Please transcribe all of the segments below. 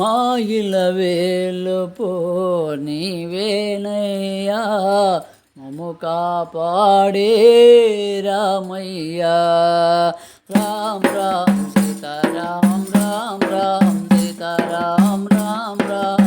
மாயிலவேலு போனி வேணையா மமு பாடே Ramayya Ram Ram Sitaram Ram Ram Sitaram Ram Ram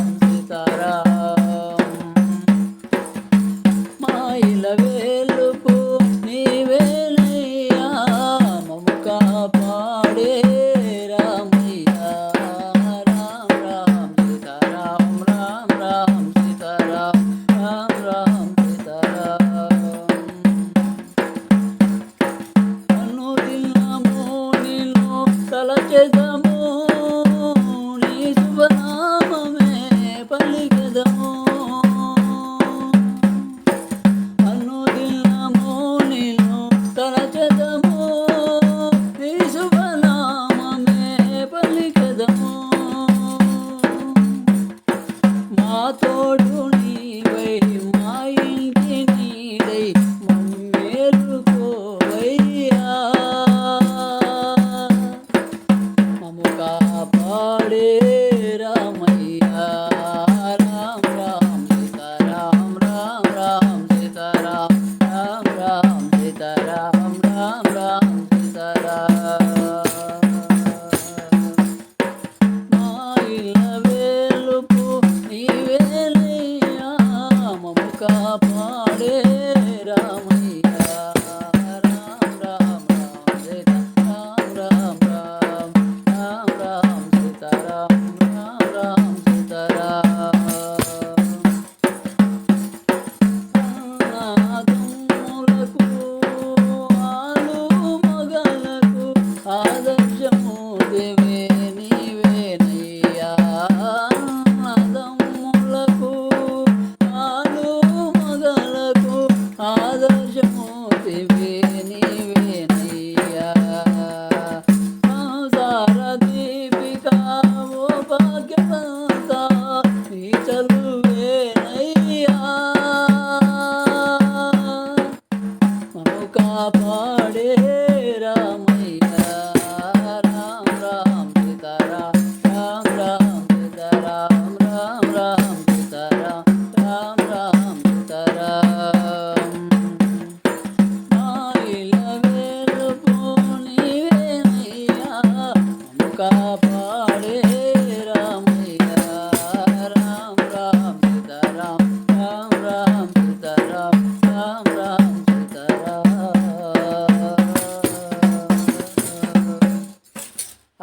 I'll dala chesam காப்பாடு father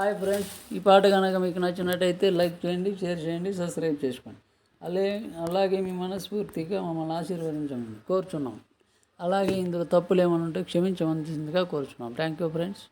హాయ్ ఫ్రెండ్స్ ఈ పాట కనుక మీకు నచ్చినట్టయితే లైక్ చేయండి షేర్ చేయండి సబ్స్క్రైబ్ చేసుకోండి అలే అలాగే మీ మనస్ఫూర్తిగా మమ్మల్ని ఆశీర్వదించమని కోరుచున్నాం అలాగే ఇందులో తప్పులు ఏమైనా ఉంటే క్షమించవలసిందిగా కోరుచున్నాం థ్యాంక్ యూ ఫ్రెండ్స్